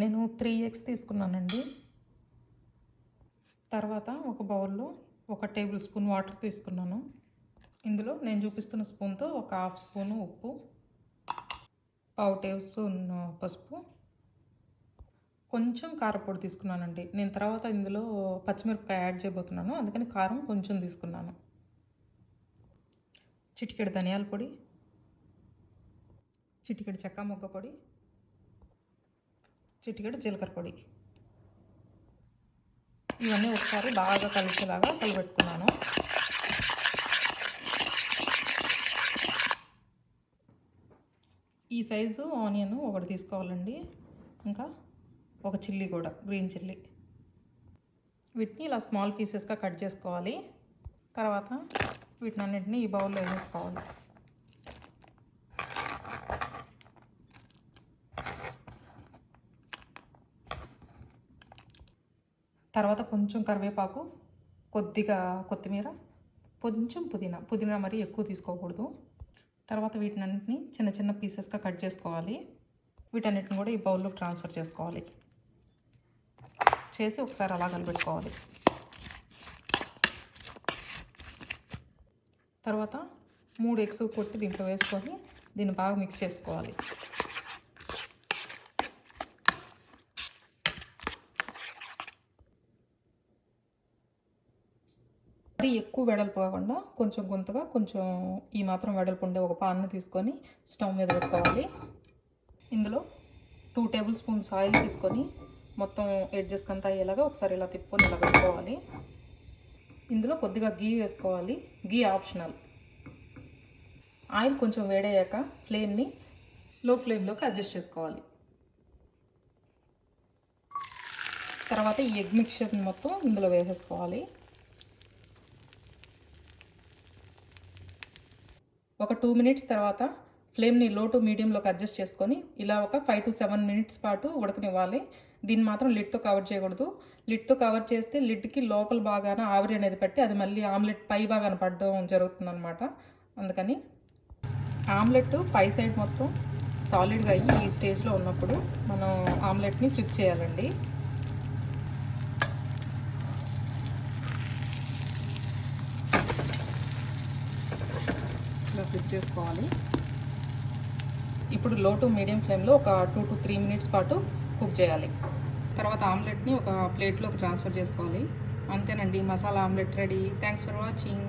నేను three eggs తీసుకున్నానండి. తర్వాత ఒక బౌల్లో ఒక టేబుల్ స్పూన్ వాటర్ తీసుకున్నాను. ఇందులో నేను చూపిస్తున్న స్పూన్తో ఒక హాఫ్ స్పూను ఉప్పు పావు టేబుల్ స్పూన్ పసుపు. కొంచెం కారపొడి తీసుకున్నానండి. నేను తర్వాత ఇందులో పచ్చిమిరపకాయ యాడ్ చేయబోతున్నాను. అందుకని కారం కొంచెం తీసుకున్నాను. చిటికెడు ధనియాల పొడి చిటికెడు చెక్క మొగ్గ పొడి చిటికెడు జీలకర్ర పొడి. ఇవన్నీ ఒకసారి బాగా కలిసేలాగా కలిపెట్టుకున్నాను ఈ సైజు ఆనియన్ ఒకటి తీసుకోవాలండి. ఇంకా ఒక చిల్లీ కూడా గ్రీన్ చిల్లీ. వీటిని ఇలా స్మాల్ పీసెస్గా కట్ చేసుకోవాలి. తర్వాత వీటిని అన్నింటినీ ఈ బౌల్లో వేసేసుకోవాలి. తర్వాత కొంచెం కరివేపాకు కొద్దిగా కొత్తిమీర కొంచెం పుదీనా. పుదీనా మరి ఎక్కువ తీసుకోకూడదు. తర్వాత వీటినన్నింటినీ చిన్న చిన్న పీసెస్గా కట్ చేసుకోవాలి. వీటన్నిటిని కూడా ఈ బౌల్లోకి ట్రాన్స్ఫర్ చేసుకోవాలి. చేసి ఒకసారి అలా కలిపెట్టుకోవాలి తర్వాత మూడు ఎగ్స్ కొట్టి దీంట్లో వేసుకొని దీన్ని బాగా మిక్స్ చేసుకోవాలి. మరీ ఎక్కువ వెడల్పు కాకుండా కొంచెం గుంతగా కొంచెం ఈ మాత్రం వెడల్పు ఉండే ఒక పాన్ను తీసుకొని స్టవ్ మీద పెట్టుకోవాలి. ఇందులో టూ టేబుల్ స్పూన్స్ ఆయిల్ తీసుకొని మొత్తం ఎడ్జెస్కి అంతా అయ్యేలాగా ఒకసారి ఇలా తిప్పుకొని ఇలా పెట్టుకోవాలి. ఇందులో కొద్దిగా గీ వేసుకోవాలి. గీ ఆప్షనల్. ఆయిల్ కొంచెం వేడయ్యాక ఫ్లేమ్ని లో ఫ్లేమ్లోకి అడ్జస్ట్ చేసుకోవాలి. తర్వాత ఈ ఎగ్ మిక్చర్ని మొత్తం ఇందులో వేసేసుకోవాలి. ఒక టూ మినిట్స్ తర్వాత ఫ్లేమ్ని లో టు మీడియంలోకి అడ్జస్ట్ చేసుకొని ఇలా ఒక ఫైవ్ టు సెవెన్ మినిట్స్ పాటు ఉడకనివ్వాలి. దీన్ని మాత్రం లిడ్తో కవర్ చేయకూడదు. లిడ్తో కవర్ చేస్తే లిడ్కి లోపల బాగాన ఆవిరి అనేది పెట్టి అది మళ్ళీ ఆమ్లెట్ పై బాగాన పడడం జరుగుతుందనమాట అందుకని ఆమ్లెట్ పై సైడ్ మొత్తం సాలిడ్గా అయ్యి ఈ స్టేజ్లో ఉన్నప్పుడు మనం ఆమ్లెట్ని ఫ్లిప్ చేయాలండి. కుక్ చేసుకోవాలి. ఇప్పుడు లో టు మీడియం ఫ్లేమ్లో ఒక టూ టు త్రీ మినిట్స్ పాటు కుక్ చేయాలి. తర్వాత ఆమ్లెట్ని ఒక ప్లేట్లోకి ట్రాన్స్ఫర్ చేసుకోవాలి. అంతేనండి masala omelette ready. Thanks for watching